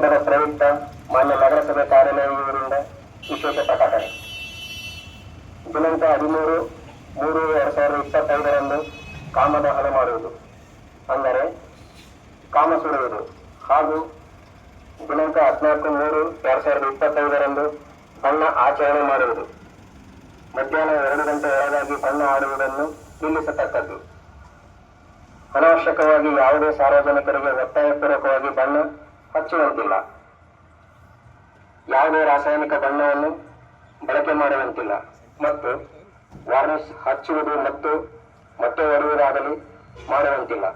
ಪ್ರಯುಕ್ತ ಮಾನ್ಯ ನಗರಸಭೆ ಕಾರ್ಯಾಲಯದಿಂದ ವಿಶೇಷ ಪ್ರಕಟಣೆ. ದಿನಾಂಕ ಹದಿಮೂರು, ಮೂರು ಎರಡ್ ಸಾವಿರದ ಇಪ್ಪತ್ತೈದರಂದು ಕಾಮದಹನ ಮಾಡುವುದು. ಅಂದರೆ ಕಾಮ ಸುಡುವುದು. ಹಾಗೂ ದಿನಾಂಕ ಹದಿನಾಲ್ಕು, ಮೂರು ಎರಡ್ ಸಾವಿರದ ಇಪ್ಪತ್ತೈದರಂದು ಬಣ್ಣ ಆಚರಣೆ ಮಾಡುವುದು. ಮಧ್ಯಾಹ್ನ ಎರಡು ಗಂಟೆ ಒಳಗಾಗಿ ಬಣ್ಣ ಆಡುವುದನ್ನು ನಿಲ್ಲಿಸತಕ್ಕದ್ದು. ಅನಾವಶ್ಯಕವಾಗಿ ಯಾವುದೇ ಸಾರ್ವಜನಿಕರಿಗೆ ಬಣ್ಣ ಹಚ್ಚುವಂತಿಲ್ಲ ಯಾವುದೇ ರಾಸಾಯನಿಕ ಬಣ್ಣವನ್ನು ಬಳಕೆ ಮಾಡುವಂತಿಲ್ಲ. ಮತ್ತು ವಾರ್ನಿಶ್ ಹಚ್ಚುವುದು ಮತ್ತು ಮತ್ತೆ ಒಡೆಯುವುದಾಗಲಿ ಮಾಡುವಂತಿಲ್ಲ.